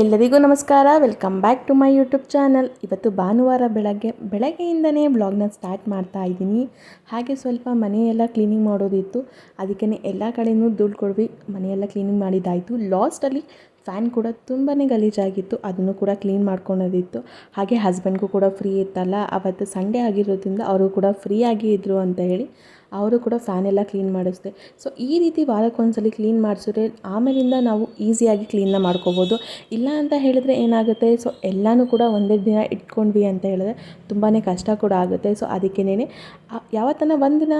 ಎಲ್ಲರಿಗೂ ನಮಸ್ಕಾರ. Welcome back to my YouTube channel ಇವತ್ತು ಭಾನುವಾರ ಬೆಳಗ್ಗೆ, ಬೆಳಗ್ಗೆಯಿಂದನೇ ವ್ಲಾಗ್ನ ಸ್ಟಾರ್ಟ್ ಮಾಡ್ತಾ ಇದ್ದೀನಿ. ಹಾಗೆ ಸ್ವಲ್ಪ ಮನೆಯೆಲ್ಲ ಕ್ಲೀನಿಂಗ್ ಮಾಡೋದಿತ್ತು. ಅದಕ್ಕೆ ಎಲ್ಲ ಕಡೆಯೂ ದುಡ್ಡು ಕೊಡ್ವಿ. ಮನೆಯೆಲ್ಲ ಕ್ಲೀನಿಂಗ್ ಮಾಡಿದ್ದಾಯಿತು. ಲಾಸ್ಟಲ್ಲಿ ಫ್ಯಾನ್ ಕೂಡ ತುಂಬಾ ಗಲೀಜಾಗಿತ್ತು. ಅದನ್ನು ಕೂಡ ಕ್ಲೀನ್ ಮಾಡ್ಕೊಳ್ಳೋದಿತ್ತು ಹಾಗೆ ಹಸ್ಬೆಂಡ್ಗೂ ಕೂಡ ಫ್ರೀ ಇತ್ತಲ್ಲ. ಅವತ್ತು ಸಂಡೇ ಆಗಿರೋದ್ರಿಂದ ಅವರು ಕೂಡ ಫ್ರೀಯಾಗಿ ಇದ್ದರು ಅಂತ ಹೇಳಿ ಅವರು ಕೂಡ ಫ್ಯಾನ್ ಎಲ್ಲ ಕ್ಲೀನ್ ಮಾಡಿಸ್ದೆ. ಸೊ ಈ ರೀತಿ ವಾರಕ್ಕೊಂದ್ಸಲಿ ಕ್ಲೀನ್ ಮಾಡಿಸಿದ್ರೆ ಆಮೇಲಿಂದ ನಾವು ಈಸಿಯಾಗಿ ಕ್ಲೀನ್ನ ಮಾಡ್ಕೋಬೋದು. ಇಲ್ಲ ಅಂತ ಹೇಳಿದ್ರೆ ಏನಾಗುತ್ತೆ? ಸೊ ಎಲ್ಲನೂ ಕೂಡ ಒಂದೇ ದಿನ ಇಟ್ಕೊಂಡ್ವಿ ಅಂತ ಹೇಳಿದ್ರೆ ತುಂಬಾ ಕಷ್ಟ ಕೂಡ ಆಗುತ್ತೆ. ಸೊ ಅದಕ್ಕೇನೆ ಯಾವತ್ತನ ಒಂದಿನ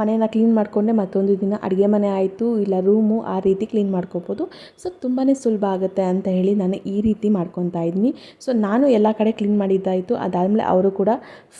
ಮನೇನ ಕ್ಲೀನ್ ಮಾಡಿಕೊಂಡೆ ಮತ್ತೊಂದು ದಿನ ಅಡುಗೆ ಮನೆ ಆಯಿತು, ಇಲ್ಲ ರೂಮು ಆ ರೀತಿ ಕ್ಲೀನ್ ಮಾಡ್ಕೋಬೋದು. ಸೊ ತುಂಬಾ ಸುಲಭ ಆಗುತ್ತೆ ಅಂತ ಹೇಳಿ ನಾನು ಈ ರೀತಿ ಮಾಡ್ಕೊತಾ ಇದ್ದೀನಿ. ಸೊ ನಾನು ಎಲ್ಲ ಕಡೆ ಕ್ಲೀನ್ ಮಾಡಿದ್ದಾಯಿತು. ಅದಾದಮೇಲೆ ಅವರು ಕೂಡ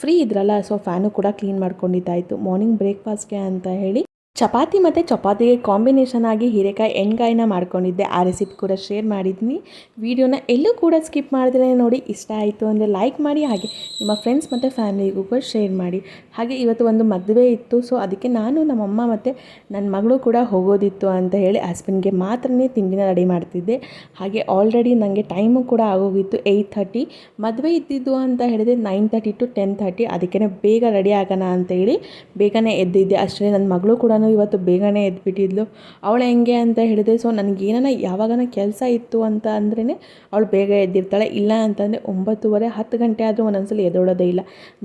ಫ್ರೀ ಇದ್ರಲ್ಲ ಸೊ ಫ್ಯಾನು ಕೂಡ ಕ್ಲೀನ್ ಮಾಡ್ಕೊಂಡಿದ್ದಾಯಿತು. ಮಾರ್ನಿಂಗ್ ಬ್ರೇಕ್ಫಾಸ್ಟ್ಗೆ ಅಂತ ಹೇಳಿ. ಚಪಾತಿ ಮತ್ತು ಚಪಾತಿಗೆ ಕಾಂಬಿನೇಷನ್ ಆಗಿ ಹೀರೆಕಾಯಿ, ಎಣ್ಗಾಯಿನ ಮಾಡ್ಕೊಂಡಿದ್ದೆ. ಆ ರೆಸಿಪಿ ಕೂಡ ಶೇರ್ ಮಾಡಿದ್ದೀನಿ ವಿಡಿಯೋನ ಎಲ್ಲೂ ಕೂಡ ಸ್ಕಿಪ್ ಮಾಡಿದ್ರೆ ನೋಡಿ. ಇಷ್ಟ ಆಯಿತು ಅಂದರೆ ಲೈಕ್ ಮಾಡಿ, ಹಾಗೆ ನಿಮ್ಮ ಫ್ರೆಂಡ್ಸ್ ಮತ್ತು ಫ್ಯಾಮಿಲಿಗೂ ಕೂಡ ಶೇರ್ ಮಾಡಿ. ಹಾಗೆ ಇವತ್ತು ಒಂದು ಮದುವೆ ಇತ್ತು ಸೊ ಅದಕ್ಕೆ ನಾನು ನಮ್ಮಮ್ಮ ಮತ್ತು ನನ್ನ ಮಗಳು ಕೂಡ ಹೋಗೋದಿತ್ತು ಅಂತ ಹೇಳಿ ಹಸ್ಬೆಂಡ್ಗೆ ಮಾತ್ರನೇ ತಿಂಡಿನ ರೆಡಿ ಮಾಡ್ತಿದ್ದೆ. ಹಾಗೆ ಆಲ್ರೆಡಿ ನನಗೆ ಟೈಮು ಕೂಡ ಆಗೋಗಿತ್ತು ಏಯ್ಟ್ ಥರ್ಟಿ ಮದುವೆ ಇದ್ದಿದ್ದು ಅಂತ ಹೇಳಿದ್ರೆ nine thirty to ten thirty ಅದಕ್ಕೆ ಬೇಗ ರೆಡಿ ಆಗೋಣ ಅಂತ ಹೇಳಿ ಬೇಗನೆ ಎದ್ದಿದ್ದೆ. ಅಷ್ಟೇ ನನ್ನ ಮಗಳು ಕೂಡ ಇವತ್ತು ಬೇಗನೆ ಎದ್ಬಿಟ್ಟಿದ್ಲು. ಅವಳು ಹೆಂಗೆ ಅಂತ ಹೇಳಿದೆ ಸೊ ನನಗೇನ ಯಾವಾಗನ ಕೆಲಸ ಇತ್ತು ಅಂತ ಅಂದ್ರೇ ಅವಳು ಬೇಗ ಎದ್ದಿರ್ತಾಳೆ. ಇಲ್ಲ ಅಂತಂದರೆ ಒಂಬತ್ತುವರೆ, ಹತ್ತು ಗಂಟೆ ಆದರೂ ಒಂದೊಂದ್ಸಲಿ ಎದೋಳೋದೇ ಇಲ್ಲ.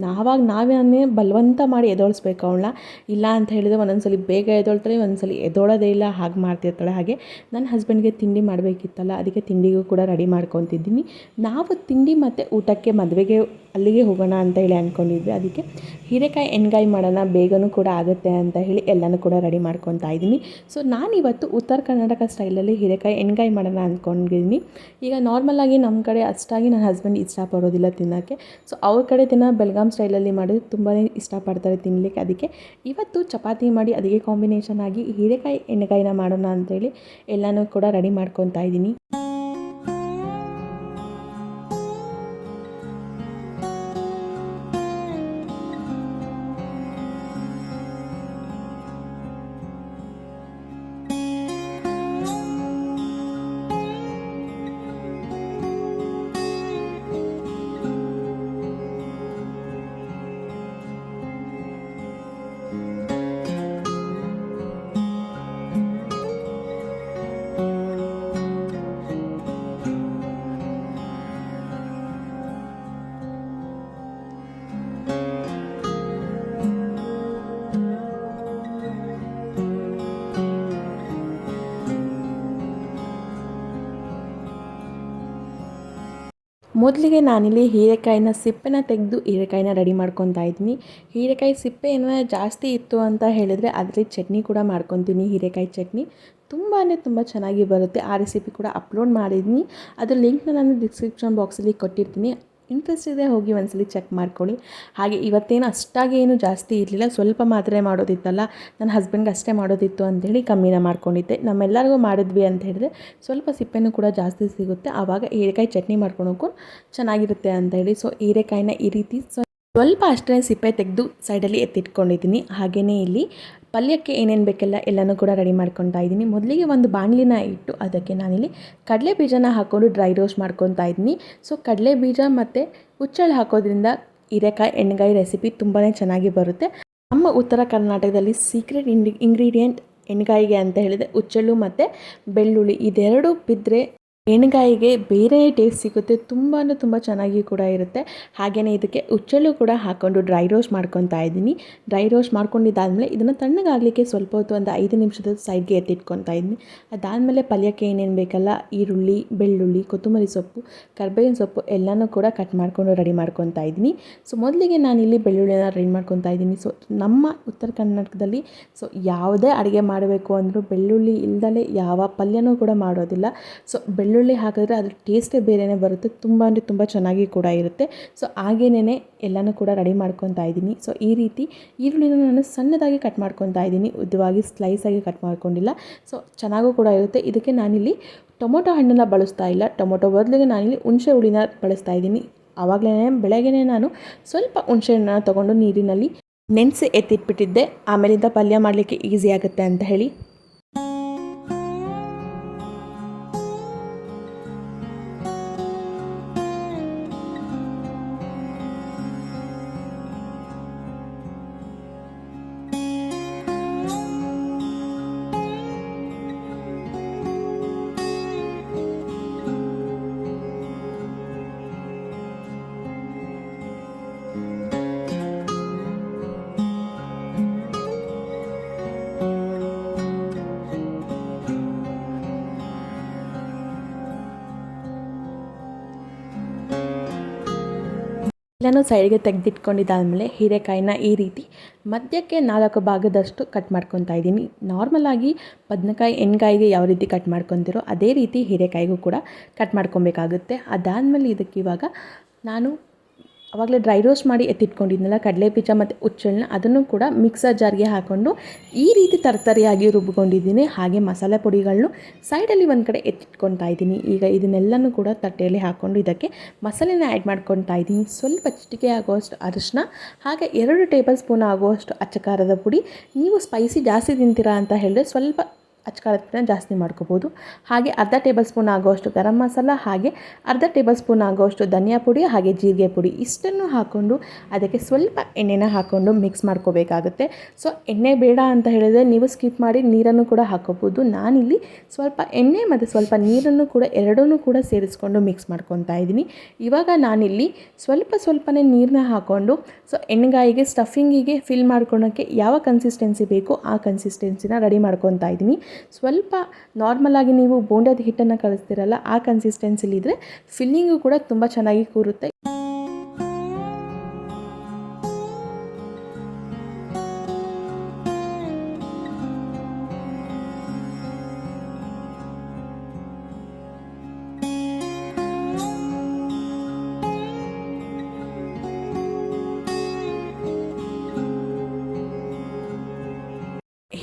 ನಾವಾಗ ನಾವೇ ಬಲವಂತ ಮಾಡಿ ಎದೋಳಿಸ್ಬೇಕು ಅವಳನ್ನ. ಇಲ್ಲ ಅಂತ ಹೇಳಿದ್ರೆ ಒಂದೊಂದ್ಸಲಿ ಬೇಗ ಎದೊಳ್ತಾಳೆ ಒಂದೊಂದ್ಸಲಿ ಎದೋಳೋದೇ ಇಲ್ಲ. ಹಾಗೆ ಮಾಡ್ತಿರ್ತಾಳೆ. ಹಾಗೆ ನನ್ನ ಹಸ್ಬೆಂಡ್ಗೆ ತಿಂಡಿ ಮಾಡಬೇಕಿತ್ತಲ್ಲ, ಅದಕ್ಕೆ ತಿಂಡಿಗೂ ಕೂಡ ರೆಡಿ ಮಾಡ್ಕೊತಿದ್ದೀನಿ. ನಾವು ತಿಂಡಿ ಮತ್ತು ಊಟಕ್ಕೆ ಮದುವೆಗೆ ಅಲ್ಲಿಗೆ ಹೋಗೋಣ ಅಂತ ಹೇಳಿ ಅಂದ್ಕೊಂಡಿದ್ವಿ ಅದಕ್ಕೆ ಹೀರೆಕಾಯಿ ಎಣ್ಗಾಯಿ ಮಾಡೋಣ, ಬೇಗನೂ ಕೂಡ ಆಗುತ್ತೆ ಅಂತ ಹೇಳಿ ಎಲ್ಲನೂ ಕೂಡ ರೆಡಿ ಮಾಡ್ಕೊತಾ ಇದ್ದೀನಿ. ಸೊ ನಾನಿವತ್ತು ಉತ್ತರ ಕರ್ನಾಟಕ ಸ್ಟೈಲಲ್ಲಿ ಹೀರೆಕಾಯಿ ಎಣ್ಗಾಯಿ ಮಾಡೋಣ ಅಂದ್ಕೊಂಡಿದ್ದೀನಿ ಈಗ ನಾರ್ಮಲಾಗಿ ನಮ್ಮ ಕಡೆ ಅಷ್ಟಾಗಿ ನನ್ನ ಹಸ್ಬೆಂಡ್ ಇಷ್ಟಪಡೋದಿಲ್ಲ ತಿನ್ನೋಕ್ಕೆ. ಸೊ ಅವ್ರ ಕಡೆ ದಿನ ಬೆಲ್ಗಾಮ್ ಸ್ಟೈಲಲ್ಲಿ ಮಾಡಿದ್ರೆ ತುಂಬಾ ಇಷ್ಟಪಡ್ತಾರೆ ತಿನ್ನಲಿಕ್ಕೆ ಅದಕ್ಕೆ ಇವತ್ತು ಚಪಾತಿ ಮಾಡಿ ಅದಕ್ಕೆ ಕಾಂಬಿನೇಷನ್ ಆಗಿ ಹೀರೆಕಾಯಿ ಎಣ್ಣೆಕಾಯಿನ ಮಾಡೋಣ ಅಂತೇಳಿ ಎಲ್ಲನೂ ಕೂಡ ರೆಡಿ ಮಾಡ್ಕೊತಾ ಇದ್ದೀನಿ. ಮೊದಲಿಗೆ ನಾನಿಲ್ಲಿ ಹೀರೆಕಾಯಿನ ಸಿಪ್ಪೆನ ತೆಗೆದು ಹೀರೆಕಾಯಿನ ರೆಡಿ ಮಾಡ್ಕೊತಾ ಇದ್ದೀನಿ. ಹೀರೆಕಾಯಿ ಸಿಪ್ಪೆ ಏನಾರ ಜಾಸ್ತಿ ಇತ್ತು ಅಂತ ಹೇಳಿದರೆ ಅದರಲ್ಲಿ ಚಟ್ನಿ ಕೂಡ ಮಾಡ್ಕೊತೀನಿ, ಹೀರೆಕಾಯಿ ಚಟ್ನಿ. ತುಂಬಾ ತುಂಬ ಚೆನ್ನಾಗಿ ಬರುತ್ತೆ. ಆ ರೆಸಿಪಿ ಕೂಡ ಅಪ್ಲೋಡ್ ಮಾಡಿದ್ದೀನಿ. ಅದ್ರ ಲಿಂಕ್ನ ನಾನು ಡಿಸ್ಕ್ರಿಪ್ಷನ್ ಬಾಕ್ಸಲ್ಲಿ ಕೊಟ್ಟಿರ್ತೀನಿ. ಇಂಟ್ರೆಸ್ಟ್ ಇದೆ, ಹೋಗಿ ಒಂದ್ಸಲಿ ಚೆಕ್ ಮಾಡ್ಕೊಳ್ಳಿ. ಹಾಗೆ ಇವತ್ತೇನು ಅಷ್ಟಾಗಿ ಏನು ಜಾಸ್ತಿ ಇರಲಿಲ್ಲ, ಸ್ವಲ್ಪ ಮಾತ್ರ ಮಾಡೋದಿತ್ತಲ್ಲ, ನನ್ನ ಹಸ್ಬೆಂಡ್ಗೆ ಅಷ್ಟೇ ಮಾಡೋದಿತ್ತು ಅಂಥೇಳಿ ಕಮ್ಮಿನ ಮಾಡ್ಕೊಂಡಿದ್ದೆ. ನಮ್ಮೆಲ್ಲರಿಗೂ ಮಾಡಿದ್ವಿ ಅಂತ ಹೇಳಿದ್ರೆ ಸ್ವಲ್ಪ ಸಿಪ್ಪೆನೂ ಕೂಡ ಜಾಸ್ತಿ ಸಿಗುತ್ತೆ. ಆವಾಗ ಹೀರೆಕಾಯಿ ಚಟ್ನಿ ಮಾಡ್ಕೊಳೋಕು ಚೆನ್ನಾಗಿರುತ್ತೆ ಅಂತ ಹೇಳಿ ಸೊ ಹೀರೆಕಾಯಿನ ಈ ರೀತಿ ಸ್ವಲ್ಪ ಅಷ್ಟೇ ಸಿಪ್ಪೆ ತೆಗೆದು ಸೈಡಲ್ಲಿ ಎತ್ತಿಟ್ಕೊಂಡಿದ್ದೀನಿ. ಹಾಗೆಯೇ ಇಲ್ಲಿ ಪಲ್ಯಕ್ಕೆ ಏನೇನು ಬೇಕೆಲ್ಲ ಎಲ್ಲನೂ ಕೂಡ ರೆಡಿ ಮಾಡ್ಕೊತಾ ಇದ್ದೀನಿ. ಮೊದಲಿಗೆ ಒಂದು ಬಾಣಲಿನ ಇಟ್ಟು ಅದಕ್ಕೆ ನಾನಿಲ್ಲಿ ಕಡಲೆ ಬೀಜನ ಹಾಕ್ಕೊಂಡು ಡ್ರೈ ರೋಸ್ಟ್ ಮಾಡ್ಕೊತಾ ಇದ್ದೀನಿ. ಸೊ ಕಡಲೆ ಬೀಜ ಮತ್ತು ಹುಚ್ಚಳು ಹಾಕೋದ್ರಿಂದ ಹೀರೆಕಾಯಿ ಎಣ್ಣೆಗಾಯಿ ರೆಸಿಪಿ ತುಂಬಾ ಚೆನ್ನಾಗಿ ಬರುತ್ತೆ. ನಮ್ಮ ಉತ್ತರ ಕರ್ನಾಟಕದಲ್ಲಿ ಸೀಕ್ರೆಟ್ ಇಂಡಿ ಇಂಗ್ರೀಡಿಯೆಂಟ್ ಎಣ್ಣೆಗಾಯಿಗೆ ಅಂತ ಹೇಳಿದರೆ ಉಚ್ಚಳು ಮತ್ತು ಬೆಳ್ಳುಳ್ಳಿ, ಇದೆರಡು ಬಿದ್ದರೆ ಎಣ್ಗಾಯಿಗೆ ಬೇರೆ ಟೇಸ್ಟ್ ಸಿಗುತ್ತೆ. ತುಂಬ ಅಂದರೆ ತುಂಬ ಚೆನ್ನಾಗಿ ಕೂಡ ಇರುತ್ತೆ. ಹಾಗೆಯೇ ಇದಕ್ಕೆ ಉಚ್ಚಲು ಕೂಡ ಹಾಕ್ಕೊಂಡು ಡ್ರೈ ರೋಸ್ಟ್ ಮಾಡ್ಕೊತಾ ಇದ್ದೀನಿ. ಡ್ರೈ ರೋಸ್ಟ್ ಮಾಡ್ಕೊಂಡಿದ್ದಾದಮೇಲೆ ಇದನ್ನು ತಣ್ಣಗಾಗಲಿಕ್ಕೆ ಸ್ವಲ್ಪ ಹೊತ್ತು ಒಂದು ಐದು ನಿಮಿಷದ ಸೈಡ್ಗೆ ಎತ್ತಿಟ್ಕೊತಾ ಇದ್ದೀನಿ. ಅದಾದಮೇಲೆ ಪಲ್ಯಕ್ಕೆ ಏನೇನು ಬೇಕಲ್ಲ, ಈರುಳ್ಳಿ, ಬೆಳ್ಳುಳ್ಳಿ, ಕೊತ್ತಂಬರಿ ಸೊಪ್ಪು, ಕರ್ಬೇವಿನ ಸೊಪ್ಪು ಎಲ್ಲನೂ ಕೂಡ ಕಟ್ ಮಾಡಿಕೊಂಡು ರೆಡಿ ಮಾಡ್ಕೊತಾ ಇದ್ದೀನಿ. ಸೊ ಮೊದಲಿಗೆ ನಾನಿಲ್ಲಿ ಬೆಳ್ಳುಳ್ಳಿನ ರೆಡಿ ಮಾಡ್ಕೊತಾ ಇದ್ದೀನಿ. ಸೊ ನಮ್ಮ ಉತ್ತರ ಕರ್ನಾಟಕದಲ್ಲಿ ಸೊ ಯಾವುದೇ ಅಡುಗೆ ಮಾಡಬೇಕು ಅಂದರೂ ಬೆಳ್ಳುಳ್ಳಿ ಇಲ್ದಲೇ ಯಾವ ಪಲ್ಯನೂ ಕೂಡ ಮಾಡೋದಿಲ್ಲ. ಸೊ ಬೆಳ್ಳುಳ್ಳಿ ಬೆಳ್ಳುಳ್ಳಿ ಹಾಕಿದ್ರೆ ಅದ್ರ ಟೇಸ್ಟೇ ಬೇರೆಯೇ ಬರುತ್ತೆ. ತುಂಬ ಅಂದರೆ ತುಂಬ ಚೆನ್ನಾಗಿ ಕೂಡ ಇರುತ್ತೆ. ಸೊ ಹಾಗೇನೇ ಎಲ್ಲನೂ ಕೂಡ ರೆಡಿ ಮಾಡ್ಕೊತಾ ಇದ್ದೀನಿ. ಸೊ ಈ ರೀತಿ ಈರುಳ್ಳಿನ ನಾನು ಸಣ್ಣದಾಗಿ ಕಟ್ ಮಾಡ್ಕೊತಾ ಇದ್ದೀನಿ. ಉದ್ದವಾಗಿ ಸ್ಲೈಸಾಗಿ ಕಟ್ ಮಾಡ್ಕೊಂಡಿಲ್ಲ. ಸೊ ಚೆನ್ನಾಗೂ ಕೂಡ ಇರುತ್ತೆ. ಇದಕ್ಕೆ ನಾನಿಲ್ಲಿ ಟೊಮೊಟೊ ಹಣ್ಣನ್ನು ಬಳಸ್ತಾ ಇಲ್ಲ. ಟೊಮೊಟೊ ಬದಲಿಗೆ ನಾನಿಲ್ಲಿ ಹುಣಸೆ ಹುಳಿನ ಬಳಸ್ತಾ ಇದ್ದೀನಿ. ಆವಾಗಲೇ ಬೆಳಗ್ಗೆ ನಾನು ಸ್ವಲ್ಪ ಹುಣಸೆ ಹಣ್ಣನ್ನು ತೊಗೊಂಡು ನೀರಿನಲ್ಲಿ ನೆನೆಸಿ ಎತ್ತಿಟ್ಬಿಟ್ಟಿದ್ದೆ. ಆಮೇಲಿಂದ ಪಲ್ಯ ಮಾಡಲಿಕ್ಕೆ ಈಸಿ ಆಗುತ್ತೆ ಅಂತ ಹೇಳಿ. ಎಲ್ಲನೂ ಸೈಡ್ಗೆ ತೆಗೆದಿಟ್ಕೊಂಡಿದ್ದಾದಮೇಲೆ ಹೀರೆಕಾಯಿನ ಈ ರೀತಿ ಮಧ್ಯಕ್ಕೆ ನಾಲ್ಕು ಭಾಗದಷ್ಟು ಕಟ್ ಮಾಡ್ಕೊತಾ ಇದ್ದೀನಿ. ನಾರ್ಮಲಾಗಿ ಬದನೆಕಾಯಿ, ಎಣ್ಗಾಯಿಗೆ ಯಾವ ರೀತಿ ಕಟ್ ಮಾಡ್ಕೊತಿರೋ ಅದೇ ರೀತಿ ಹೀರೆಕಾಯಿಗೂ ಕೂಡ ಕಟ್ ಮಾಡ್ಕೊಬೇಕಾಗುತ್ತೆ. ಅದಾದಮೇಲೆ ಇದಕ್ಕೆ ಇವಾಗ ನಾನು ಆವಾಗಲೇ ಡ್ರೈ ರೋಸ್ಟ್ ಮಾಡಿ ಎತ್ತಿಟ್ಕೊಂಡಿದ್ನಲ್ಲ ಕಡಲೆ ಬೀಜ ಮತ್ತು ಹುಚ್ಚಳನ್ನ, ಅದನ್ನು ಕೂಡ ಮಿಕ್ಸರ್ ಜಾರ್ಗೆ ಹಾಕ್ಕೊಂಡು ಈ ರೀತಿ ತರತರಿಯಾಗಿ ರುಬ್ಬಿಕೊಂಡಿದ್ದೀನಿ. ಹಾಗೆ ಮಸಾಲೆ ಪುಡಿಗಳನ್ನು ಸೈಡಲ್ಲಿ ಒಂದು ಕಡೆ ಎತ್ತಿಟ್ಕೊತಾ ಇದ್ದೀನಿ. ಈಗ ಇದನ್ನೆಲ್ಲನೂ ಕೂಡ ತಟ್ಟೆಯಲ್ಲಿ ಹಾಕ್ಕೊಂಡು ಇದಕ್ಕೆ ಮಸಾಲೆನ ಆ್ಯಡ್ ಮಾಡ್ಕೊತಾ ಇದ್ದೀನಿ. ಸ್ವಲ್ಪ ಚಿಟಿಕೆ ಆಗುವಷ್ಟು ಅರಿಶಿನ ಹಾಗೆ ಎರಡು ಟೇಬಲ್ ಸ್ಪೂನ್ ಆಗುವಷ್ಟು ಅಚ್ಚಕಾರದ ಪುಡಿ. ನೀವು ಸ್ಪೈಸಿ ಜಾಸ್ತಿ ತಿಂತೀರಾ ಅಂತ ಹೇಳಿದ್ರೆ ಸ್ವಲ್ಪ ಅಚ್ಕಾರದ ಜಾಸ್ತಿ ಮಾಡ್ಕೋಬೋದು. ಹಾಗೆ ಅರ್ಧ ಟೇಬಲ್ ಸ್ಪೂನ್ ಆಗುವಷ್ಟು ಗರಂ ಮಸಾಲ, ಹಾಗೆ ಅರ್ಧ ಟೇಬಲ್ ಸ್ಪೂನ್ ಆಗುವಷ್ಟು ಧನಿಯಾ ಪುಡಿ, ಹಾಗೆ ಜೀರಿಗೆ ಪುಡಿ ಇಷ್ಟನ್ನು ಹಾಕ್ಕೊಂಡು ಅದಕ್ಕೆ ಸ್ವಲ್ಪ ಎಣ್ಣೆನ ಹಾಕ್ಕೊಂಡು ಮಿಕ್ಸ್ ಮಾಡ್ಕೋಬೇಕಾಗುತ್ತೆ. ಸೊ ಎಣ್ಣೆ ಬೇಡ ಅಂತ ಹೇಳಿದರೆ ನೀವು ಸ್ಕಿಪ್ ಮಾಡಿ ನೀರನ್ನು ಕೂಡ ಹಾಕೋಬೋದು. ನಾನಿಲ್ಲಿ ಸ್ವಲ್ಪ ಎಣ್ಣೆ ಮತ್ತು ಸ್ವಲ್ಪ ನೀರನ್ನು ಕೂಡ ಎರಡನ್ನೂ ಕೂಡ ಸೇರಿಸ್ಕೊಂಡು ಮಿಕ್ಸ್ ಮಾಡ್ಕೊತಾ ಇದ್ದೀನಿ. ಇವಾಗ ನಾನಿಲ್ಲಿ ಸ್ವಲ್ಪ ಸ್ವಲ್ಪನೇ ನೀರನ್ನ ಹಾಕ್ಕೊಂಡು ಸೊ ಎಣ್ಣೆಗಾಯಿಗೆ ಸ್ಟಫಿಂಗಿಗೆ ಫಿಲ್ ಮಾಡ್ಕೊಳೋಕ್ಕೆ ಯಾವ ಕನ್ಸಿಸ್ಟೆನ್ಸಿ ಬೇಕೋ ಆ ಕನ್ಸಿಸ್ಟೆನ್ಸಿನ ರೆಡಿ ಮಾಡ್ಕೊತಾ ಇದ್ದೀನಿ. ಸ್ವಲ್ಪ ನಾರ್ಮಲಾಗಿ ನೀವು ಬೋಂಡದ ಹಿಟ್ಟನ್ನು ಕಲಿಸ್ತೀರಲ್ಲ ಆ ಕನ್ಸಿಸ್ಟೆನ್ಸಿಲಿದ್ದರೆ ಫಿಲ್ಲಿಂಗು ಕೂಡ ತುಂಬ ಚೆನ್ನಾಗಿ ಕೂರುತ್ತೆ.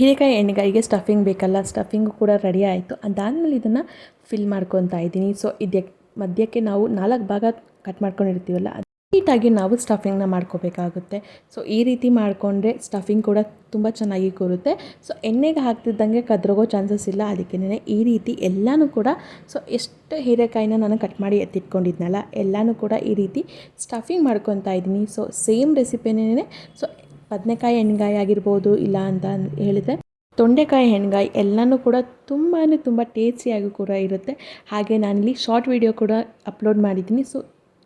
ಹೀರೆಕಾಯಿ ಎಣ್ಣೆಗಾಯಿಗೆ ಸ್ಟಫಿಂಗ್ ಬೇಕಲ್ಲ ಸ್ಟಫಿಂಗು ಕೂಡ ರೆಡಿ ಆಯಿತು. ಅದಾದಮೇಲೆ ಇದನ್ನು ಫಿಲ್ ಮಾಡ್ಕೊತಾ ಇದ್ದೀನಿ. ಸೊ ಇದಕ್ಕೆ ಮಧ್ಯಕ್ಕೆ ನಾವು ನಾಲ್ಕು ಭಾಗ ಕಟ್ ಮಾಡ್ಕೊಂಡಿರ್ತೀವಲ್ಲ, ಅದು ನೀಟಾಗಿ ನಾವು ಸ್ಟಫಿಂಗ್ನ ಮಾಡ್ಕೋಬೇಕಾಗುತ್ತೆ. ಸೊ ಈ ರೀತಿ ಮಾಡಿಕೊಂಡ್ರೆ ಸ್ಟಫಿಂಗ್ ಕೂಡ ತುಂಬ ಚೆನ್ನಾಗಿ ಕೂರುತ್ತೆ. ಸೊ ಎಣ್ಣೆಗೆ ಹಾಕ್ತಿದ್ದಂಗೆ ಕದ್ರೋಗೋ ಚಾನ್ಸಸ್ ಇಲ್ಲ. ಅದಕ್ಕೇ ಈ ರೀತಿ ಎಲ್ಲನೂ ಕೂಡ ಸೊ ಎಷ್ಟು ಹೀರೆಕಾಯಿನ ನಾನು ಕಟ್ ಮಾಡಿ ಎತ್ತಿಟ್ಕೊಂಡಿದ್ನಲ್ಲ, ಎಲ್ಲನೂ ಕೂಡ ಈ ರೀತಿ ಸ್ಟಫಿಂಗ್ ಮಾಡ್ಕೊತಾ ಇದ್ದೀನಿ. ಸೊ ಸೇಮ್ ರೆಸಿಪಿನೇ ಸೊ ಬದನೆಕಾಯಿ ಎಣ್ಗಾಯಿ ಆಗಿರ್ಬೋದು ಇಲ್ಲ ಅಂತ ಹೇಳಿದರೆ ತೊಂಡೆಕಾಯಿ ಎಣ್ಗಾಯಿ ಎಲ್ಲನೂ ಕೂಡ ತುಂಬಾ ತುಂಬ ಟೇಸ್ಟಿಯಾಗಿ ಕೂಡ ಇರುತ್ತೆ. ಹಾಗೆ ನಾನಿಲ್ಲಿ ಶಾರ್ಟ್ ವಿಡಿಯೋ ಕೂಡ ಅಪ್ಲೋಡ್ ಮಾಡಿದ್ದೀನಿ. ಸೊ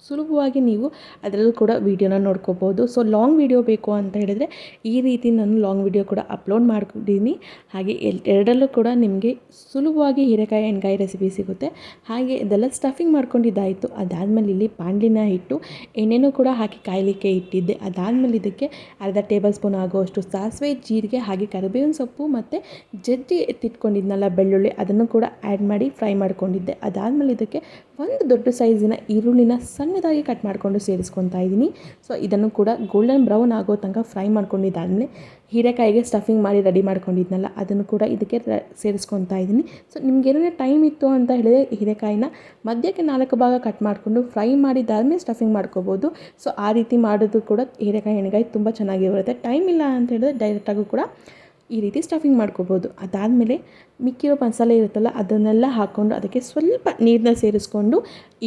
ಸುಲಭವಾಗಿ ನೀವು ಅದರಲ್ಲೂ ಕೂಡ ವೀಡಿಯೋನ ನೋಡ್ಕೋಬೋದು. ಸೊ ಲಾಂಗ್ ವೀಡಿಯೋ ಬೇಕು ಅಂತ ಹೇಳಿದರೆ ಈ ರೀತಿ ನಾನು ಲಾಂಗ್ ವೀಡಿಯೋ ಕೂಡ ಅಪ್ಲೋಡ್ ಮಾಡ್ಕೊಂಡಿದ್ದೀನಿ ಹಾಗೆ ಎರಡರಲ್ಲೂ ಕೂಡ ನಿಮಗೆ ಸುಲಭವಾಗಿ ಹೀರೆಕಾಯಿ, ಎಣ್ಗಾಯಿ ರೆಸಿಪಿ ಸಿಗುತ್ತೆ. ಹಾಗೆ ಇದೆಲ್ಲ ಸ್ಟಫಿಂಗ್ ಮಾಡ್ಕೊಂಡಿದ್ದಾಯಿತು. ಅದಾದಮೇಲೆ ಇಲ್ಲಿ ಬಾಣಲಿನ ಇಟ್ಟು ಎಣ್ಣೆನೂ ಕೂಡ ಹಾಕಿ ಕಾಯಲಿಕ್ಕೆ ಇಟ್ಟಿದ್ದೆ. ಅದಾದಮೇಲೆ ಇದಕ್ಕೆ ಅರ್ಧ ಟೇಬಲ್ ಸ್ಪೂನ್ ಆಗುವಷ್ಟು ಸಾಸಿವೆ, ಜೀರಿಗೆ, ಹಾಗೆ ಕರಿಬೇವಿನ ಸೊಪ್ಪು ಮತ್ತು ಜಜ್ಜಿ ಎತ್ತಿಟ್ಕೊಂಡಿದ್ನಲ್ಲ ಬೆಳ್ಳುಳ್ಳಿ, ಅದನ್ನು ಕೂಡ ಆ್ಯಡ್ ಮಾಡಿ ಫ್ರೈ ಮಾಡ್ಕೊಂಡಿದ್ದೆ. ಅದಾದಮೇಲೆ ಇದಕ್ಕೆ ಒಂದು ದೊಡ್ಡ ಸೈಜಿನ ಈರುಳ್ಳಿನ ಸಣ್ಣದಾಗಿ ಕಟ್ ಮಾಡಿಕೊಂಡು ಸೇರಿಸ್ಕೊತಾ ಇದ್ದೀನಿ. ಸೊ ಇದನ್ನು ಕೂಡ ಗೋಲ್ಡನ್ ಬ್ರೌನ್ ಆಗೋ ತನಕ ಫ್ರೈ ಮಾಡ್ಕೊಂಡಿದ್ದಾದಮೇಲೆ ಹೀರೆಕಾಯಿಗೆ ಸ್ಟಫಿಂಗ್ ಮಾಡಿ ರೆಡಿ ಮಾಡ್ಕೊಂಡಿದ್ನಲ್ಲ, ಅದನ್ನು ಕೂಡ ಇದಕ್ಕೆ ಸೇರಿಸ್ಕೊತಾ ಇದ್ದೀನಿ. ಸೊ ನಿಮ್ಗೆ ಏನಾರ ಟೈಮ್ ಇತ್ತು ಅಂತ ಹೇಳಿದರೆ ಹೀರೆಕಾಯಿನ ಮಧ್ಯಕ್ಕೆ ನಾಲ್ಕು ಭಾಗ ಕಟ್ ಮಾಡಿಕೊಂಡು ಫ್ರೈ ಮಾಡಿದ್ದಾದಮೇಲೆ ಸ್ಟಫಿಂಗ್ ಮಾಡ್ಕೋಬೋದು. ಸೊ ಆ ರೀತಿ ಮಾಡೋದು ಕೂಡ ಹೀರೆಕಾಯಿ ಎಣ್ಣೆಗಾಯಿ ತುಂಬ ಚೆನ್ನಾಗಿ ಬರುತ್ತೆ. ಟೈಮ್ ಇಲ್ಲ ಅಂತ ಹೇಳಿದ್ರೆ ಡೈರೆಕ್ಟಾಗೂ ಕೂಡ ಈ ರೀತಿ ಸ್ಟಫಿಂಗ್ ಮಾಡ್ಕೋಬೋದು. ಅದಾದಮೇಲೆ ಮಿಕ್ಕಿರೋ ಮಸಾಲೆ ಇರುತ್ತಲ್ಲ, ಅದನ್ನೆಲ್ಲ ಹಾಕ್ಕೊಂಡು ಅದಕ್ಕೆ ಸ್ವಲ್ಪ ನೀರನ್ನ ಸೇರಿಸ್ಕೊಂಡು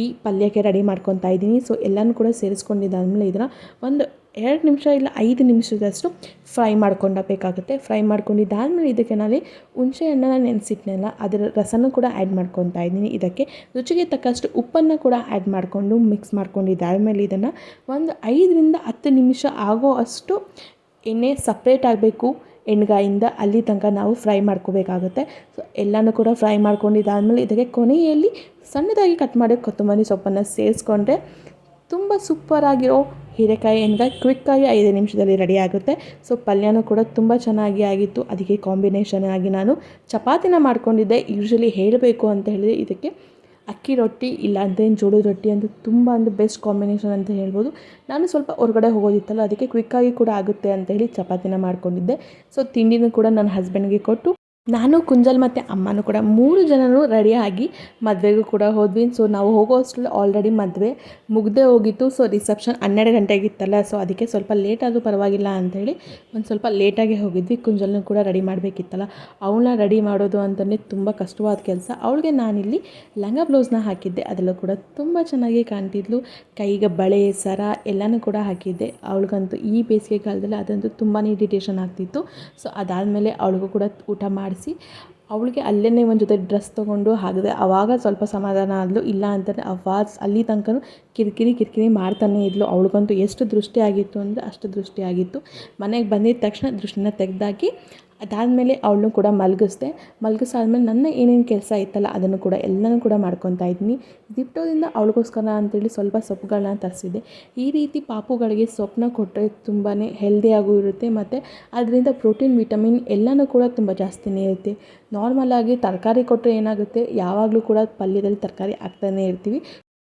ಈ ಪಲ್ಯಕ್ಕೆ ರೆಡಿ ಮಾಡ್ಕೊತಾ ಇದ್ದೀನಿ. ಸೊ ಎಲ್ಲನೂ ಕೂಡ ಸೇರಿಸ್ಕೊಂಡಿದ್ದಾದಮೇಲೆ ಇದನ್ನು ಒಂದು ಎರಡು ನಿಮಿಷ ಇಲ್ಲ ಐದು ನಿಮಿಷದಷ್ಟು ಫ್ರೈ ಮಾಡ್ಕೊಂಡಬೇಕಾಗುತ್ತೆ ಫ್ರೈ ಮಾಡ್ಕೊಂಡಿದ್ದಾದಮೇಲೆ ಇದಕ್ಕೆ ನಾನು ಹುಣಸೆ ಹಣ್ಣನ್ನು ನೆನೆಸಿಟ್ನೆಲ್ಲ, ಅದರ ರಸನೂ ಕೂಡ ಆ್ಯಡ್ ಮಾಡ್ಕೊತಾ ಇದ್ದೀನಿ. ಇದಕ್ಕೆ ರುಚಿಗೆ ತಕ್ಕಷ್ಟು ಉಪ್ಪನ್ನು ಕೂಡ ಆ್ಯಡ್ ಮಾಡಿಕೊಂಡು ಮಿಕ್ಸ್ ಮಾಡ್ಕೊಂಡಿದ್ದಾದಮೇಲೆ ಇದನ್ನು ಒಂದು ಐದರಿಂದ ಹತ್ತು ನಿಮಿಷ ಆಗೋ ಅಷ್ಟು ಎಣ್ಣೆ ಸಪ್ರೇಟ್ ಆಗಬೇಕು. ಎಣ್ಗಾಯಿಂದ ಅಲ್ಲಿ ತನಕ ನಾವು ಫ್ರೈ ಮಾಡ್ಕೋಬೇಕಾಗುತ್ತೆ. ಸೊ ಎಲ್ಲನೂ ಕೂಡ ಫ್ರೈ ಮಾಡ್ಕೊಂಡಿದ್ದಾದಮೇಲೆ ಇದಕ್ಕೆ ಕೊನೆಯಲ್ಲಿ ಸಣ್ಣದಾಗಿ ಕಟ್ ಮಾಡಿ ಕೊತ್ತಂಬರಿ ಸೊಪ್ಪನ್ನು ಸೇರಿಸ್ಕೊಂಡ್ರೆ ತುಂಬ ಸೂಪರಾಗಿರೋ ಹೀರೆಕಾಯಿ ಎಣ್ಗಾಯಿ ಕ್ವಿಕ್ಕಾಗಿ ಐದು ನಿಮಿಷದಲ್ಲಿ ರೆಡಿ ಆಗುತ್ತೆ. ಸೊ ಪಲ್ಯನೂ ಕೂಡ ತುಂಬ ಚೆನ್ನಾಗಿ ಆಗಿತ್ತು. ಅದಕ್ಕೆ ಕಾಂಬಿನೇಷನ್ ಆಗಿ ನಾನು ಚಪಾತಿನ ಮಾಡ್ಕೊಂಡಿದ್ದೆ. ಯೂಶ್ವಲಿ ಹೇಳಬೇಕು ಅಂತ ಹೇಳಿದರೆ ಇದಕ್ಕೆ ಅಕ್ಕಿ ರೊಟ್ಟಿ ಇಲ್ಲ ಅಂದರೆ ಜೋಳದ ರೊಟ್ಟಿ ಅಂತ ತುಂಬ ಅಂದರೆ ಬೆಸ್ಟ್ ಕಾಂಬಿನೇಷನ್ ಅಂತ ಹೇಳ್ಬೋದು. ನಾನು ಸ್ವಲ್ಪ ಹೊರಗಡೆ ಹೋಗೋದಿತ್ತಲ್ಲ, ಅದಕ್ಕೆ ಕ್ವಿಕ್ಕಾಗಿ ಕೂಡ ಆಗುತ್ತೆ ಅಂತ ಹೇಳಿ ಚಪಾತಿನ ಮಾಡ್ಕೊಂಡಿದ್ದೆ. ಸೊ, ತಿಂಡಿನೂ ಕೂಡ ನನ್ನ ಹಸ್ಬೆಂಡ್ಗೆ ಕೊಟ್ಟು ನಾನು ಕುಂಜಲ್ ಮತ್ತು ಅಮ್ಮನೂ ಕೂಡ ಮೂರು ಜನನೂ ರೆಡಿಯಾಗಿ ಮದುವೆಗೂ ಕೂಡ ಹೋದ್ವಿ. ಸೊ ನಾವು ಹೋಗೋ ಅಷ್ಟರಲ್ಲಿ ಆಲ್ರೆಡಿ ಮದುವೆ ಮುಗ್ದೇ ಹೋಗಿತ್ತು. ಸೊ ರಿಸೆಪ್ಷನ್ ಹನ್ನೆರಡು ಗಂಟೆಗಿತ್ತಲ್ಲ. ಸೊ ಅದಕ್ಕೆ ಸ್ವಲ್ಪ ಲೇಟ್ ಆದರೂ ಪರವಾಗಿಲ್ಲ ಅಂಥೇಳಿ ಒಂದು ಸ್ವಲ್ಪ ಲೇಟಾಗಿ ಹೋಗಿದ್ವಿ. ಕುಂಜಲ್ನೂ ಕೂಡ ರೆಡಿ ಮಾಡಬೇಕಿತ್ತಲ್ಲ. ಅವಳನ್ನ ರೆಡಿ ಮಾಡೋದು ಅಂತಲೇ ತುಂಬ ಕಷ್ಟವಾದ ಕೆಲಸ. ಅವಳಿಗೆ ನಾನಿಲ್ಲಿ ಲಂಗ ಬ್ಲೌಸ್ನ ಹಾಕಿದ್ದೆ. ಅದರಲ್ಲೂ ಕೂಡ ತುಂಬ ಚೆನ್ನಾಗಿ ಕಾಣ್ತಿದ್ಲು. ಕೈಗೆ ಬಳೆ, ಸರ ಎಲ್ಲನೂ ಕೂಡ ಹಾಕಿದ್ದೆ. ಅವಳಿಗಂತೂ ಈ ಬೇಸಿಗೆ ಕಾಲದಲ್ಲಿ ಅದಂತೂ ತುಂಬಾ ಇರಿಟೇಷನ್ ಆಗ್ತಿತ್ತು. ಸೊ ಅದಾದಮೇಲೆ ಅವಳಿಗೂ ಕೂಡ ಊಟ ಮಾಡಿಸಿ ಅವಳಿಗೆ ಅಲ್ಲೇ ಒಂದು ಜೊತೆ ಡ್ರೆಸ್ ತೊಗೊಂಡು ಹಾಕಿದೆ ಆವಾಗ ಸ್ವಲ್ಪ ಸಮಾಧಾನ ಆದಳು ಇಲ್ಲ ಅಂತಂದರೆ ಅವಾಜ್ ಅಲ್ಲಿ ತನಕ ಕಿರಿಕಿರಿ ಕಿರಿಕಿರಿ ಮಾಡ್ತಾನೇ ಇದ್ಲು. ಅವಳಿಗಂತೂ ಎಷ್ಟು ದೃಷ್ಟಿ ಆಗಿತ್ತು ಅಂದರೆ ಅಷ್ಟು ದೃಷ್ಟಿ ಆಗಿತ್ತು. ಮನೆಗೆ ಬಂದಿದ್ದ ತಕ್ಷಣ ದೃಷ್ಟಿನ ತೆಗೆದಾಕಿ ಅದಾದಮೇಲೆ ಅವಳನ್ನು ಕೂಡ ಮಲಗಿಸ್ದೆ. ಮಲಗಿಸಾದ್ಮೇಲೆ ನನ್ನ ಏನೇನು ಕೆಲಸ ಇತ್ತಲ್ಲ, ಅದನ್ನು ಕೂಡ ಎಲ್ಲನೂ ಕೂಡ ಮಾಡ್ಕೊತಾ ಇದ್ದೀನಿ ದಿಪ್ಟೋದಿಂದ ಅವಳಿಗೋಸ್ಕರ ಅಂತೇಳಿ ಸ್ವಲ್ಪ ಸೊಪ್ಪುಗಳನ್ನ ತರಿಸಿದ್ದೆ. ಈ ರೀತಿ ಪಾಪುಗಳಿಗೆ ಸೊಪ್ಪನ್ನ ಕೊಟ್ಟರೆ ತುಂಬಾ ಹೆಲ್ದಿಯಾಗೂ ಇರುತ್ತೆ ಮತ್ತು ಅದರಿಂದ ಪ್ರೋಟೀನ್ ವಿಟಮಿನ್ ಎಲ್ಲನೂ ಕೂಡ ತುಂಬ ಜಾಸ್ತಿನೇ ಇರುತ್ತೆ. ನಾರ್ಮಲಾಗಿ ತರಕಾರಿ ಕೊಟ್ಟರೆ ಏನಾಗುತ್ತೆ? ಯಾವಾಗಲೂ ಕೂಡ ಪಲ್ಯದಲ್ಲಿ ತರಕಾರಿ ಹಾಕ್ತಾನೇ ಇರ್ತೀವಿ.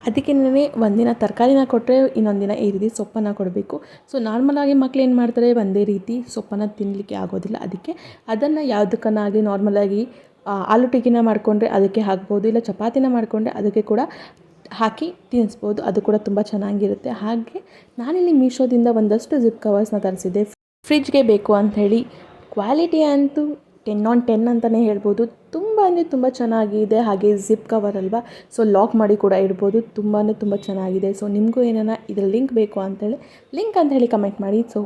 ಅದಕ್ಕೇನೆ ಒಂದಿನ ತರಕಾರಿನ ಕೊಟ್ಟರೆ ಇನ್ನೊಂದಿನ ದಿನ ಈ ರೀತಿ ಸೊಪ್ಪನ್ನು ಕೊಡಬೇಕು. ಸೊ ನಾರ್ಮಲಾಗಿ ಮಕ್ಳು ಏನು ಮಾಡ್ತಾರೆ? ಒಂದೇ ರೀತಿ ಸೊಪ್ಪನ್ನು ತಿನ್ನಲಿಕ್ಕೆ ಆಗೋದಿಲ್ಲ. ಅದಕ್ಕೆ ಅದನ್ನು ಯಾವುದಕ್ಕನ್ನಾಗಲಿ ನಾರ್ಮಲಾಗಿ ಆಲೂ ಟಿಕ್ಕಿನ ಮಾಡಿಕೊಂಡ್ರೆ ಅದಕ್ಕೆ ಹಾಕ್ಬೋದು, ಇಲ್ಲ ಚಪಾತಿನ ಮಾಡಿಕೊಂಡ್ರೆ ಅದಕ್ಕೆ ಕೂಡ ಹಾಕಿ ತಿನ್ನಿಸ್ಬೋದು ಅದು ಕೂಡ ತುಂಬ ಚೆನ್ನಾಗಿರುತ್ತೆ. ಹಾಗೆ ನಾನಿಲ್ಲಿ ಮೀಶೋದಿಂದ ಒಂದಷ್ಟು ಜಿಪ್ ಕವರ್ಸ್ನ ತರಿಸಿದ್ದೆ. ಫ್ರಿಜ್ಗೆ ಬೇಕು ಅಂಥೇಳಿ ಕ್ವಾಲಿಟಿ ಅಂತೂ ಟೆನ್ ಆನ್ ಟೆನ್ ಅಂತಲೇ ಹೇಳ್ಬೋದು. ತುಂಬ ಅಂದರೆ ತುಂಬ ಚೆನ್ನಾಗಿದೆ, ಹಾಗೆ ಜಿಪ್ ಕವರ್ ಅಲ್ವಾ? ಸೊ ಲಾಕ್ ಮಾಡಿ ಕೂಡ ಇಡ್ಬೋದು. ತುಂಬಾ ತುಂಬ ಚೆನ್ನಾಗಿದೆ. ಸೊ ನಿಮಗೂ ಏನಾರ ಇದರ ಲಿಂಕ್ ಬೇಕು ಅಂತೇಳಿ, ಲಿಂಕ್ ಅಂತ ಹೇಳಿ ಕಮೆಂಟ್ ಮಾಡಿ. ಸೊ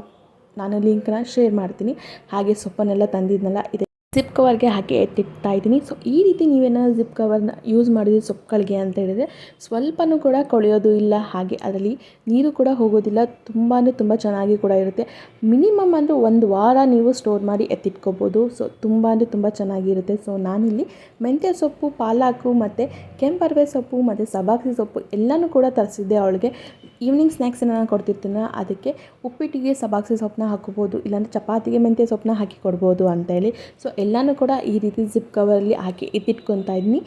ನಾನು ಲಿಂಕ್ನ ಶೇರ್ ಮಾಡ್ತೀನಿ. ಹಾಗೆ ಸೊಪ್ಪನ್ನೆಲ್ಲ ತಂದಿದ್ನಲ್ಲ ಇದೆ ಜಿಪ್ ಕವರ್ಗೆ ಹಾಕಿ ಎತ್ತಿಡ್ತಾ ಇದ್ದೀನಿ. ಸೊ ಈ ರೀತಿ ನೀವೇನಾದ್ರು ಜಿಪ್ ಕವರ್ನ ಯೂಸ್ ಮಾಡಿದ್ರೆ ಸೊಪ್ಪುಗಳಿಗೆ ಅಂತ ಹೇಳಿದರೆ ಸ್ವಲ್ಪನೂ ಕೂಡ ಕೊಳೆಯೋದು ಇಲ್ಲ. ಹಾಗೆ ಅದರಲ್ಲಿ ನೀರು ಕೂಡ ಹೋಗೋದಿಲ್ಲ. ತುಂಬಾ ತುಂಬ ಚೆನ್ನಾಗಿ ಕೂಡ ಇರುತ್ತೆ. ಮಿನಿಮಮ್ ಅಂದರೆ ಒಂದು ವಾರ ನೀವು ಸ್ಟೋರ್ ಮಾಡಿ ಎತ್ತಿಟ್ಕೋಬೋದು. ಸೊ ತುಂಬ ಅಂದರೆ ತುಂಬ ಚೆನ್ನಾಗಿರುತ್ತೆ ಸೊ ನಾನಿಲ್ಲಿ ಮೆಂತ್ಯ ಸೊಪ್ಪು, ಪಾಲಾಕು ಮತ್ತು ಕೆಂಪರ್ವೆ ಸೊಪ್ಪು ಮತ್ತು ಸಬಾಕ್ಸಿ ಸೊಪ್ಪು ಎಲ್ಲನೂ ಕೂಡ ತರಿಸಿದ್ದೆ ಅವಳಿಗೆ. ಈವ್ನಿಂಗ್ ಸ್ನ್ಯಾಕ್ಸ್ ನಾನು ಕೊಡ್ತಿರ್ತೀನ ಅದಕ್ಕೆ ಉಪ್ಪಿಟ್ಟಿಗೆ ಸಬಾಕ್ಸಿ ಸೊಪ್ಪನ್ನ ಹಾಕೋಬೋದು ಇಲ್ಲಾಂದರೆ ಚಪಾತಿಗೆ ಮೆಂತ್ಯ ಸೊಪ್ಪನ್ನ ಹಾಕಿ ಕೊಡ್ಬೋದು ಅಂತ ಹೇಳಿ ಸೊ ಎಲ್ಲನೂ ಕೂಡ ಈ ರೀತಿ ಜಿಪ್ ಕವರಲ್ಲಿ ಹಾಕಿ ಎತ್ತಿಟ್ಕೊತಾ ಇದ್ದೀನಿ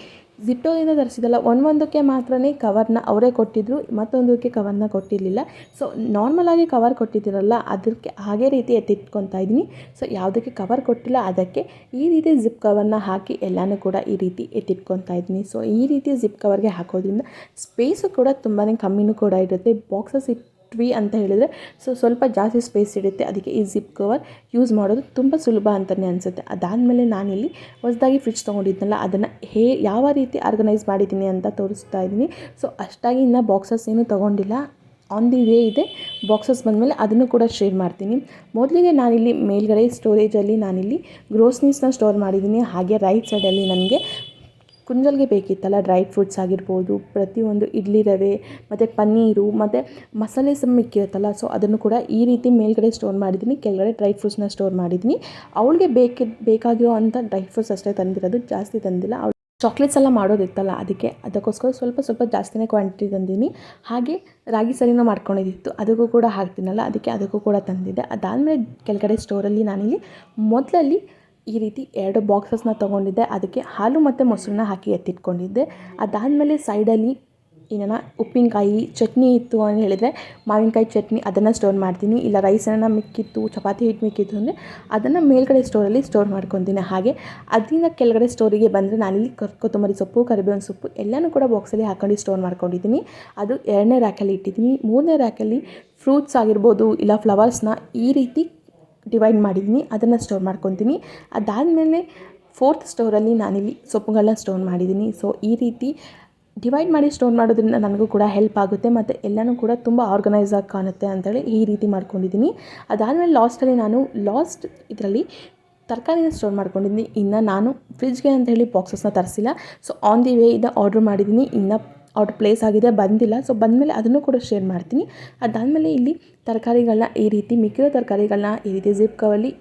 ಜಿಟ್ಟೋದಿಂದ ತರಿಸಿದ್ದಲ್ಲ ಒಂದೊಂದಕ್ಕೆ ಮಾತ್ರ ಕವರ್ನ ಅವರೇ ಕೊಟ್ಟಿದ್ದರು ಮತ್ತೊಂದಕ್ಕೆ ಕವರ್ನ ಕೊಟ್ಟಿರಲಿಲ್ಲ. ಸೊ ನಾರ್ಮಲಾಗಿ ಕವರ್ ಕೊಟ್ಟಿದ್ದೀರಲ್ಲ, ಅದಕ್ಕೆ ಹಾಗೇ ರೀತಿ ಎತ್ತಿಟ್ಕೊತಾ ಇದ್ದೀನಿ. ಸೊ ಯಾವುದಕ್ಕೆ ಕವರ್ ಕೊಟ್ಟಿಲ್ಲ, ಅದಕ್ಕೆ ಈ ರೀತಿ ಜಿಪ್ ಕವರ್ನ ಹಾಕಿ ಎಲ್ಲನೂ ಕೂಡ ಈ ರೀತಿ ಎತ್ತಿಟ್ಕೊತಾ ಇದ್ದೀನಿ. ಸೊ ಈ ರೀತಿ ಜಿಪ್ ಕವರ್ಗೆ ಹಾಕೋದ್ರಿಂದ ಸ್ಪೇಸು ಕೂಡ ತುಂಬಾ ಕಮ್ಮಿನೂ ಕೂಡ ಇರುತ್ತೆ. ಬಾಕ್ಸಸ್ ಇಟ್ಟು ಟ್ವಿ ಅಂತ ಹೇಳಿದರೆ ಸೊ ಸ್ವಲ್ಪ ಜಾಸ್ತಿ ಸ್ಪೇಸ್ ಇಡುತ್ತೆ ಅದಕ್ಕೆ ಈ ಜಿಪ್ ಕವರ್ ಯೂಸ್ ಮಾಡೋದು ತುಂಬ ಸುಲಭ ಅಂತಲೇ ಅನಿಸುತ್ತೆ. ಅದಾದಮೇಲೆ ನಾನಿಲ್ಲಿ ಹೊಸದಾಗಿ ಫ್ರಿಡ್ಜ್ ತೊಗೊಂಡಿದ್ನಲ್ಲ, ಅದನ್ನು ಹೇ, ಯಾವ ರೀತಿ ಆರ್ಗನೈಸ್ ಮಾಡಿದ್ದೀನಿ ಅಂತ ತೋರಿಸ್ತಾ ಇದ್ದೀನಿ. ಸೊ ಅಷ್ಟಾಗಿ ಇನ್ನು ಬಾಕ್ಸಸ್ ಏನೂ ತೊಗೊಂಡಿಲ್ಲ. ಆನ್ ದಿ ವೇ ಇದೆ ಬಾಕ್ಸಸ್ ಬಂದಮೇಲೆ ಅದನ್ನು ಕೂಡ ಶೇರ್ ಮಾಡ್ತೀನಿ. ಮೊದಲಿಗೆ ನಾನಿಲ್ಲಿ ಮೇಲ್ಗಡೆ ಸ್ಟೋರೇಜಲ್ಲಿ ನಾನಿಲ್ಲಿ ಗ್ರೋಸ್ನೀಸ್ನ ಸ್ಟೋರ್ ಮಾಡಿದ್ದೀನಿ. ಹಾಗೆ ರೈಟ್ ಸೈಡಲ್ಲಿ ನನಗೆ ಕುಂಜಲ್ಗೆ ಬೇಕಿತ್ತಲ್ಲ ಡ್ರೈ ಫ್ರೂಟ್ಸ್ ಆಗಿರ್ಬೋದು, ಪ್ರತಿಯೊಂದು ಇಡ್ಲಿ ರವೆ, ಮತ್ತು ಪನ್ನೀರು, ಮತ್ತು ಮಸಾಲೆ ಸಹ ಮಿಕ್ಕಿರುತ್ತಲ್ಲ ಸೊ ಅದನ್ನು ಕೂಡ ಈ ರೀತಿ ಮೇಲ್ಗಡೆ ಸ್ಟೋರ್ ಮಾಡಿದ್ದೀನಿ, ಕೆಳಗಡೆ ಡ್ರೈ ಫ್ರೂಟ್ಸ್ನ ಸ್ಟೋರ್ ಮಾಡಿದ್ದೀನಿ. ಅವಳಿಗೆ ಬೇಕಿದ್ದ ಬೇಕಾಗಿರೋ ಅಂಥ ಡ್ರೈ ಫ್ರೂಟ್ಸ್ ಅಷ್ಟೇ ತಂದಿರೋದು, ಜಾಸ್ತಿ ತಂದಿಲ್ಲ. ಅವಳು ಚಾಕ್ಲೇಟ್ಸ್ ಎಲ್ಲ ಮಾಡೋದಿತ್ತಲ್ಲ, ಅದಕ್ಕೆ ಅದಕ್ಕೋಸ್ಕರ ಸ್ವಲ್ಪ ಸ್ವಲ್ಪ ಜಾಸ್ತಿನೇ ಕ್ವಾಂಟಿಟಿ ತಂದೀನಿ ಹಾಗೆ ರಾಗಿ ಸರಿನೂ ಮಾಡ್ಕೊಂಡಿದ್ದಿತ್ತು, ಅದಕ್ಕೂ ಕೂಡ ಹಾಕ್ತೀನಲ್ಲ, ಅದಕ್ಕೆ ಅದಕ್ಕೂ ಕೂಡ ತಂದಿದ್ದೆ. ಅದಾದಮೇಲೆ ಕೆಳಗಡೆ ಸ್ಟೋರಲ್ಲಿ ನಾನಿಲ್ಲಿ ಮೊದಲಲ್ಲಿ ಈ ರೀತಿ ಎರಡು ಬಾಕ್ಸಸ್ನ ತೊಗೊಂಡಿದ್ದೆ. ಅದಕ್ಕೆ ಹಾಲು ಮತ್ತು ಮೊಸರನ್ನ ಹಾಕಿ ಎತ್ತಿಟ್ಕೊಂಡಿದ್ದೆ. ಅದಾದಮೇಲೆ ಸೈಡಲ್ಲಿ ಏನೇನ ಉಪ್ಪಿನಕಾಯಿ ಚಟ್ನಿ ಇತ್ತು ಅಂತ ಹೇಳಿದರೆ ಮಾವಿನಕಾಯಿ ಚಟ್ನಿ ಅದನ್ನು ಸ್ಟೋರ್ ಮಾಡ್ತೀನಿ. ಇಲ್ಲ ರೈಸ್ ಮಿಕ್ಕಿತ್ತು, ಚಪಾತಿ ಹಿಟ್ಟು ಮಿಕ್ಕಿತ್ತು ಅಂದರೆ ಅದನ್ನು ಮೇಲ್ಗಡೆ ಸ್ಟೋರಲ್ಲಿ ಸ್ಟೋರ್ ಮಾಡ್ಕೊತೀನಿ. ಹಾಗೆ ಅದರಿಂದ ಕೆಳಗಡೆ ಸ್ಟೋರಿಗೆ ಬಂದರೆ ನಾನಿಲ್ಲಿ ಕೊತ್ತಂಬರಿ ಸೊಪ್ಪು, ಕರಿಬೇವಿನ ಸೊಪ್ಪು ಎಲ್ಲನೂ ಕೂಡ ಬಾಕ್ಸಲ್ಲಿ ಹಾಕೊಂಡು ಸ್ಟೋರ್ ಮಾಡ್ಕೊಂಡಿದ್ದೀನಿ. ಅದು ಎರಡನೇ ರ್ಯಾಕಲ್ಲಿ ಇಟ್ಟಿದ್ದೀನಿ. ಮೂರನೇ ರ್ಯಾಕಲ್ಲಿ ಫ್ರೂಟ್ಸ್ ಆಗಿರ್ಬೋದು, ಇಲ್ಲ ಫ್ಲವರ್ಸ್ನ ಈ ರೀತಿ ಡಿವೈಡ್ ಮಾಡಿದ್ದೀನಿ ಅದನ್ನು ಸ್ಟೋರ್ ಮಾಡ್ಕೊತೀನಿ. ಅದಾದಮೇಲೆ ಫೋರ್ತ್ ಸ್ಟೋರಲ್ಲಿ ನಾನಿಲ್ಲಿ ಸೊಪ್ಪುಗಳನ್ನ ಸ್ಟೋರ್ ಮಾಡಿದ್ದೀನಿ ಸೊ ಈ ರೀತಿ ಡಿವೈಡ್ ಮಾಡಿ ಸ್ಟೋರ್ ಮಾಡೋದ್ರಿಂದ ನನಗೂ ಕೂಡ ಹೆಲ್ಪ್ ಆಗುತ್ತೆ ಮತ್ತು ಎಲ್ಲನೂ ಕೂಡ ತುಂಬ ಆರ್ಗನೈಸ್ ಆಗಿ ಕಾಣುತ್ತೆ ಅಂತೇಳಿ ಈ ರೀತಿ ಮಾಡ್ಕೊಂಡಿದ್ದೀನಿ ಅದಾದಮೇಲೆ ಲಾಸ್ಟಲ್ಲಿ ನಾನು ಲಾಸ್ಟ್ ಇದರಲ್ಲಿ ತರಕಾರಿನ ಸ್ಟೋರ್ ಮಾಡ್ಕೊಂಡಿದ್ದೀನಿ ಇನ್ನು ನಾನು ಫ್ರಿಜ್ಗೆ ಅಂತ ಹೇಳಿ ಬಾಕ್ಸಸ್ನ ತರಿಸಿಲ್ಲ. ಸೊ ಆನ್ ದಿ ವೇ ಇದ ಆರ್ಡ್ರ್ ಮಾಡಿದ್ದೀನಿ ಇನ್ನು ಆರ್ಡ್ರ್ ಪ್ಲೇಸ್ ಆಗಿದೆ, ಬಂದಿಲ್ಲ. ಸೊ ಬಂದಮೇಲೆ ಅದನ್ನು ಕೂಡ ಶೇರ್ ಮಾಡ್ತೀನಿ. ಅದಾದಮೇಲೆ ಇಲ್ಲಿ ತರಕಾರಿಗಳನ್ನ ಈ ರೀತಿ, ಮಿಕ್ಕಿರೋ ತರಕಾರಿಗಳನ್ನ ಈ ರೀತಿ ಜಿಪ್ ಕವಲ್ಲಿ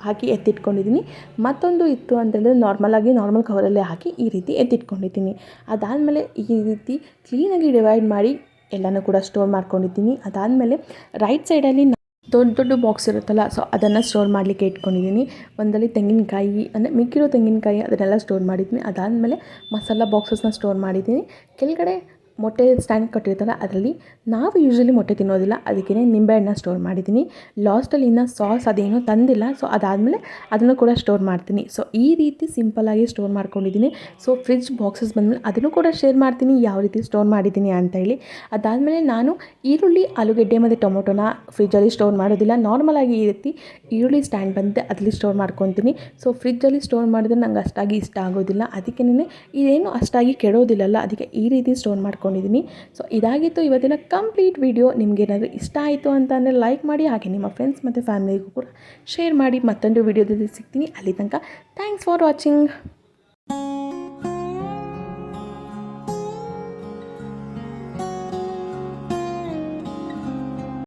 ಹಾಕಿ ಎತ್ತಿಟ್ಕೊಂಡಿದ್ದೀನಿ. ಮತ್ತೊಂದು ಇತ್ತು ಅಂತೇಳಿದ್ರೆ ನಾರ್ಮಲಾಗಿ ನಾರ್ಮಲ್ ಕವರಲ್ಲೇ ಹಾಕಿ ಈ ರೀತಿ ಎತ್ತಿಟ್ಕೊಂಡಿದ್ದೀನಿ. ಅದಾದಮೇಲೆ ಈ ರೀತಿ ಕ್ಲೀನಾಗಿ ಡಿವೈಡ್ ಮಾಡಿ ಎಲ್ಲನೂ ಕೂಡ ಸ್ಟೋರ್ ಮಾಡ್ಕೊಂಡಿದ್ದೀನಿ. ಅದಾದಮೇಲೆ ರೈಟ್ ಸೈಡಲ್ಲಿ ದೊಡ್ಡ ದೊಡ್ಡ ಬಾಕ್ಸ್ ಇರುತ್ತಲ್ಲ ಸೊ ಅದನ್ನು ಸ್ಟೋರ್ ಮಾಡಲಿಕ್ಕೆ ಇಟ್ಕೊಂಡಿದ್ದೀನಿ ಒಂದಲ್ಲಿ ತೆಂಗಿನಕಾಯಿ, ಅಂದರೆ ಮಿಕ್ಕಿರೋ ತೆಂಗಿನಕಾಯಿ ಅದನ್ನೆಲ್ಲ ಸ್ಟೋರ್ ಮಾಡಿದ್ದೀನಿ ಅದಾದಮೇಲೆ ಮಸಾಲ ಬಾಕ್ಸಸ್ನ ಸ್ಟೋರ್ ಮಾಡಿದ್ದೀನಿ ಕೆಳಗಡೆ ಮೊಟ್ಟೆ ಸ್ಟ್ಯಾಂಡ್ ಕಟ್ಟಿರ್ತಾರ ಅದರಲ್ಲಿ ನಾವು ಯೂಶ್ವಲಿ ಮೊಟ್ಟೆ ತಿನ್ನೋದಿಲ್ಲ. ಅದಕ್ಕೇ ನಿಂಬೆಹಣ್ಣನ್ನ ಸ್ಟೋರ್ ಮಾಡಿದ್ದೀನಿ. ಲಾಸ್ಟಲ್ಲಿ ಇನ್ನೂ ಸಾಸ್ ಅದೇನೂ ತಂದಿಲ್ಲ. ಸೊ ಅದಾದಮೇಲೆ ಅದನ್ನು ಕೂಡ ಸ್ಟೋರ್ ಮಾಡ್ತೀನಿ. ಸೊ ಈ ರೀತಿ ಸಿಂಪಲ್ಲಾಗಿ ಸ್ಟೋರ್ ಮಾಡ್ಕೊಂಡಿದ್ದೀನಿ. ಸೊ ಫ್ರಿಜ್ ಬಾಕ್ಸಸ್ ಬಂದಮೇಲೆ ಅದನ್ನು ಕೂಡ ಶೇರ್ ಮಾಡ್ತೀನಿ. ಯಾವ ರೀತಿ ಸ್ಟೋರ್ ಮಾಡಿದ್ದೀನಿ ಅಂತ ಹೇಳಿ. ಅದಾದಮೇಲೆ ನಾನು ಈರುಳ್ಳಿ, ಆಲೂಗೆಡ್ಡೆ ಮತ್ತು ಟೊಮೊಟೊನ ಫ್ರಿಜ್ಜಲ್ಲಿ ಸ್ಟೋರ್ ಮಾಡೋದಿಲ್ಲ. ನಾರ್ಮಲಾಗಿ ಈ ರೀತಿ ಈರುಳ್ಳಿ ಸ್ಟ್ಯಾಂಡ್ ಬಂದಿದೆ, ಅದರಲ್ಲಿ ಸ್ಟೋರ್ ಮಾಡ್ಕೊತೀನಿ. ಸೊ ಫ್ರಿಜ್ಜಲ್ಲಿ ಸ್ಟೋರ್ ಮಾಡಿದ್ರೆ ನಂಗೆ ಅಷ್ಟಾಗಿ ಇಷ್ಟ ಆಗೋದಿಲ್ಲ. ಅದಕ್ಕೇ ಇದೇನು ಅಷ್ಟಾಗಿ ಕೆಡೋದಿಲ್ಲಲ್ಲ. ಅದಕ್ಕೆ ಈ ರೀತಿ ಸ್ಟೋರ್ ಮಾಡ್ಕೊಂಡು ಮಾಡ್ಕೊಂಡಿದ್ದೀನಿ. ಸೊ ಇದಾಗಿತ್ತು ಇವತ್ತಿನ ಕಂಪ್ಲೀಟ್ ವಿಡಿಯೋ ನಿಮಗೇನಾದರೂ ಇಷ್ಟ ಆಯಿತು ಅಂತ ಅಂದರೆ ಲೈಕ್ ಮಾಡಿ, ಹಾಗೆ ನಿಮ್ಮ ಫ್ರೆಂಡ್ಸ್ ಮತ್ತು ಫ್ಯಾಮಿಲಿಗೂ ಕೂಡ ಶೇರ್ ಮಾಡಿ. ಮತ್ತೊಂದು ವಿಡಿಯೋದಲ್ಲಿ ಸಿಗ್ತೀನಿ. ಅಲ್ಲಿ ತನಕ ಥ್ಯಾಂಕ್ಸ್ ಫಾರ್ ವಾಚಿಂಗ್